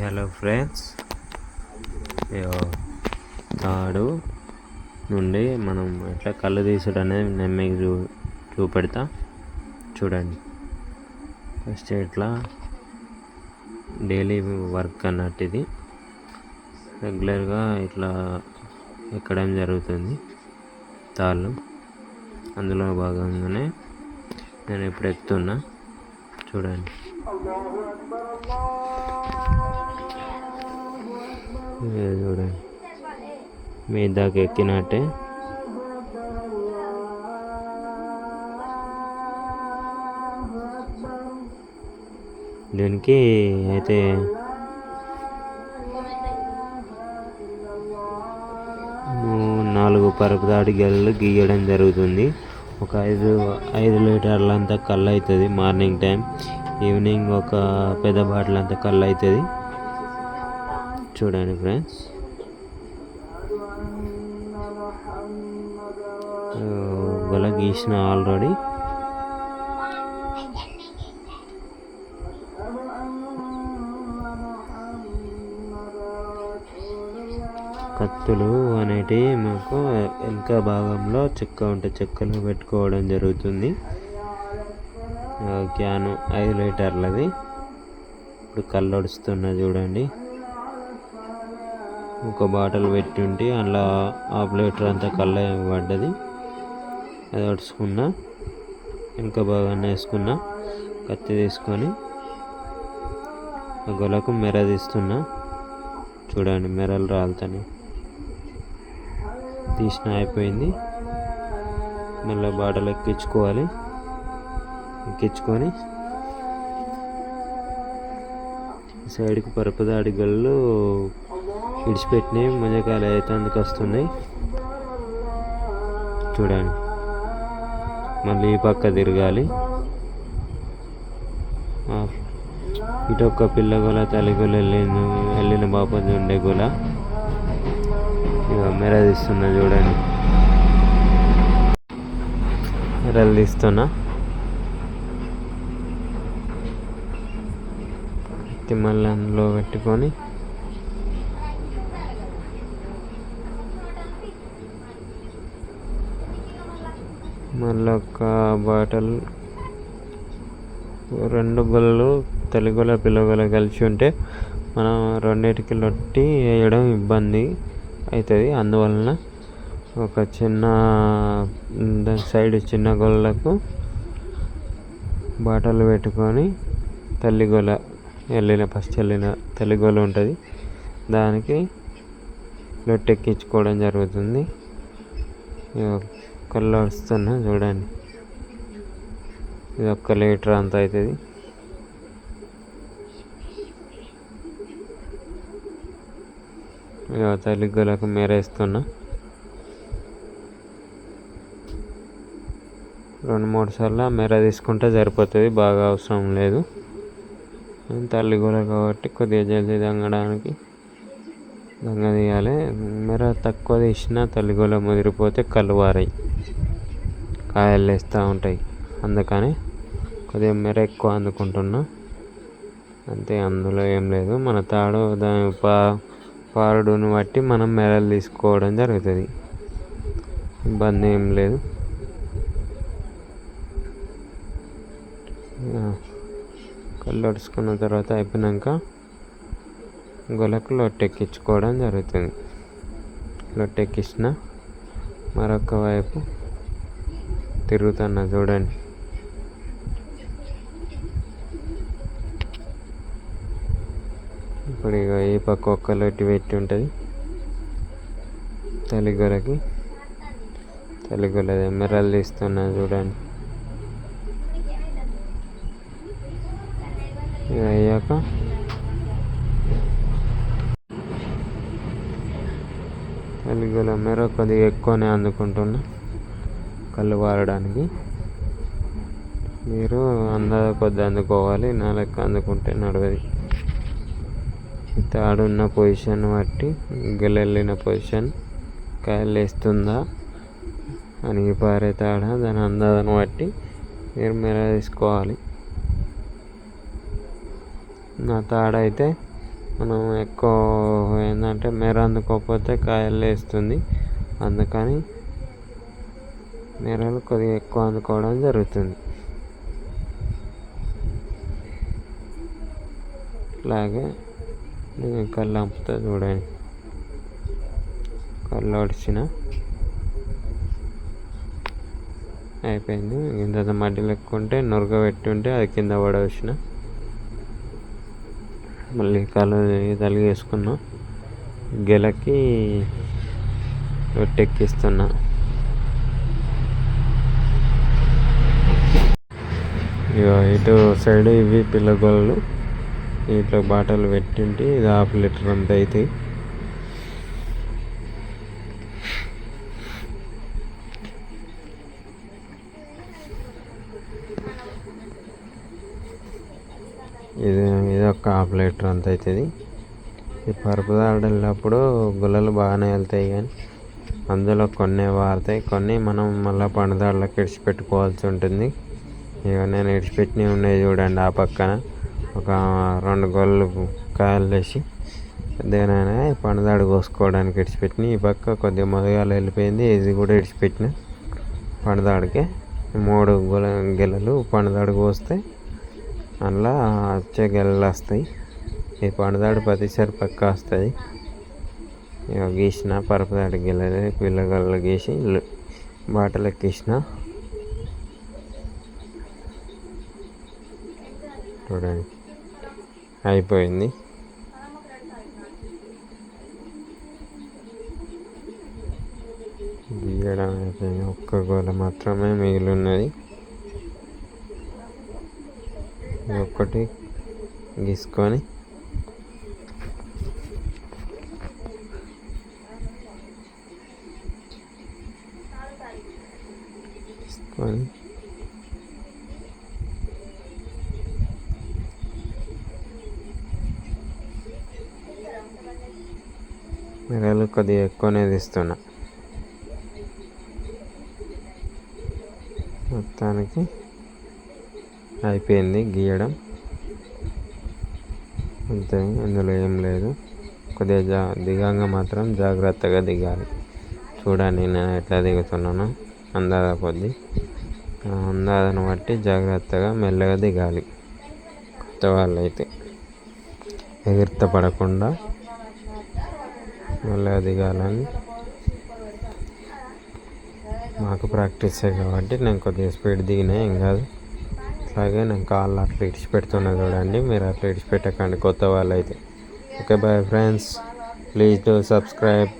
Hello friends తాడు నుండి మనం ఎట్లా కళ్ళు తీసుడు అనేది నేను మీకు చూ చూపెడతా. చూడండి. ఫస్ట్ ఇట్లా డైలీ వర్క్ అన్నట్టు ఇది రెగ్యులర్గా ఇట్లా ఎక్కడం జరుగుతుంది. తాళ్ళు. అందులో భాగంగానే నేను ఇప్పుడు ఎక్కుతున్నా. చూడండి చూడండి మీ దాకా ఎక్కినట్టే దీనికి అయితే నాలుగు పరుపు దాడి గెలలు గీయడం జరుగుతుంది. ఒక ఐదు ఐదు లీటర్ల అంతా కళ్ళు అవుతుంది మార్నింగ్ టైం. ఈవినింగ్ ఒక పెద్ద బాటిల్ అంతా కళ్ళు అవుతుంది చూడండి ఫ్రెండ్స్. గొల గీసిన ఆల్రెడీ. కత్తులు అనేటివి మాకు వెనుక భాగంలో చెక్క ఉంటే చెక్కలు పెట్టుకోవడం జరుగుతుంది. క్యాను ఐదు లీటర్లది. ఇప్పుడు కళ్ళొడుస్తున్న చూడండి. ఒక బాటిల్ పెట్టి ఉంటే అందులో హాఫ్ లీటర్ అంతా కళ్ళ పడ్డది. అది ఒడుచుకున్నా ఇంకా బాగా వేసుకున్నా కత్తి తీసుకొని గొలకు మెర తీస్తున్నా. చూడండి మెరలు రాలుతాయి తీసిన అయిపోయింది. మళ్ళీ బాటలు ఎక్కించుకోవాలి. ఎక్కించుకొని సైడ్కి పరపదాడి గళ్ళు ఇడిచిపెట్టినవి మజకాయలు అయితే అందుకు వస్తున్నాయి. చూడండి. మళ్ళీ ఈ పక్క తిరగాలి. ఇటు ఒక్క పిల్ల గోల తల్లి గోల వెళ్ళిన వెళ్ళిన బాపది ఉండే గోల. మెర తీస్తున్నా చూడండి. మెరలు తీస్తున్నా. కత్తి మళ్ళీ అందులో పెట్టుకొని. మళ్ళీ ఒక బాటల్. రెండు గొల్లలు తెలుగుల పిల్లగొల కలిసి ఉంటే మనం రెండింటికి లొట్టి వేయడం ఇబ్బంది. అవుతుంది. అందువలన ఒక చిన్న దాని సైడ్ చిన్న గొల్లకు బాటలు పెట్టుకొని తల్లి గొల వెళ్ళిన ఫస్ట్ వెళ్ళిన తల్లి గొల ఉంటుంది. దానికి లొట్టెక్కించుకోవడం జరుగుతుంది. కళ్ళు వస్తున్నా చూడండి. ఇది ఒక్క లీటర్ అంత అవుతుంది. ఇక తల్లి మేరేస్తున్నా. రెండు మూడు సార్లు మెర తీసుకుంటే సరిపోతుంది బాగా అవసరం లేదు. తల్లి కూర కాబట్టి కొద్దిగా జల్దీ దంగడానికి దంగ తీయాలి. మెర తక్కువ తీసినా తల్లి కూర ముదిరిపోతే కళ్ళు వారాయి కాయలు వేస్తూ ఉంటాయి. అందుకని కొద్దిగా మెర ఎక్కువ అందుకుంటున్నా. అంతే అందులో ఏం లేదు. మన తాడు దాని పా పారుడును బట్టి మనం మెరలు తీసుకోవడం జరుగుతుంది. ఇబ్బంది ఏం లేదు. కళ్ళు ఒడుచుకున్న తర్వాత అయిపోయినాక గొలకు లొట్టెక్కించుకోవడం జరుగుతుంది. లొట్టెక్కించిన మరొక వైపు తిరుగుతున్నా చూడండి. ఇప్పుడు ఇక ఈ పక్క ఒక్కలు లొట్టి పెట్టి ఉంటుంది. తల్లిగొలకి. తల్లిగొల ఎమ్మరాలు తీస్తున్నా చూడండి. ఇక అయ్యాక తలిగొల మెర కొద్దిగా ఎక్కువనే అందుకుంటున్నా కళ్ళు వాడడానికి మీరు అందా కొద్ది అందుకోవాలి నా లెక్క అందుకుంటే నడవది. తాడున్న పొజిషన్ బట్టి గెలెళ్ళిన పొజిషన్ కాయలు వేస్తుందా అని పారే తాడ దాని అందాలను బట్టి మీరు మెర తీసుకోవాలి. నా తాడైతే మనం ఎక్కువ ఏంటంటే మెర అందుకోకపోతే కాయలు వేస్తుంది అందుకని మెరలు కొద్దిగా ఎక్కువ అందుకోవడం జరుగుతుంది. అలాగే కళ్ళు అంపుతా చూడండి. కళ్ళు అడిచిన అయిపోయింది. ఇంత మడ్డి లెక్కుంటే నొరగ పెట్టి ఉంటే అది కింద పడవచ్చిన మళ్ళీ కళ్ళు తలిగేసుకున్నా గెలకి రొట్టెక్కిస్తున్నా. ఇక ఇటు సైడ్ ఇవి పిల్లగోళ్ళు. ఇట్లా బాటలు పెట్టింటి ఇది హాఫ్ లీటర్ అంత అవుతాయి ఇది ఇది ఒక హాఫ్ లీటర్ అంత అవుతుంది ఈ పరుపు వెళ్ళినప్పుడు గుల్లలు బాగానే వెళ్తాయి కానీ అందులో కొన్ని వారుతాయి కొన్ని మనం మళ్ళీ పండుదాడలకు ఇడిచిపెట్టుకోవాల్సి ఉంటుంది. ఇక నేను ఇడిచిపెట్టినవి ఉన్నాయి చూడండి ఆ పక్కన. ఒక రెండు గొల్లు కాయలు వేసి దేనైనా పండుదాడు కోసుకోవడానికి ఇడిచిపెట్టిన. ఈ పక్క కొద్దిగా మొదగాలు వెళ్ళిపోయింది ఇది కూడా ఇడిచిపెట్టిన పండుదాడికి. మూడు గొల గెలలు పండుదాడు కోస్తే అందులో వచ్చే గెలలు వస్తాయి. ఈ పండుదాడు ప్రతిసారి పక్క వస్తుంది ఇక గీసిన పరపదాడి గెలలు పిల్లగల్లు గీసి బాటలు ఎక్కిసిన చూడండి. అయిపోయింది. గీయడం అయిపోయింది ఒక్క గోల మాత్రమే మిగిలి ఉన్నది ఒక్కటి గీసుకొని. తీసుకొని మిరలు కొద్దిగా ఎక్కువనే తీస్తున్నా. మొత్తానికి అయిపోయింది గీయడం. అంతే అందులో ఏం లేదు. కొద్దిగా జా దిగంగా మాత్రం జాగ్రత్తగా దిగాలి. చూడండి నేను ఎట్లా దిగుతున్నానో. అందాద కొద్ది. అందాదను బట్టి జాగ్రత్తగా మెల్లగా దిగాలి. కొత్త వాళ్ళైతే. ఎగిరిత పడకుండా మళ్ళీ దిగాలని మాకు ప్రాక్టీస్ కాబట్టి నేను కొద్దిగా స్పీడ్ దిగినా ఏం కాదు. అలాగే నేను కాళ్ళు అట్లా ఇడిచిపెడుతున్నా చూడండి మీరు అట్లా ఇడిచిపెట్టకండి కొత్త వాళ్ళు అయితే okay bye friends please do subscribe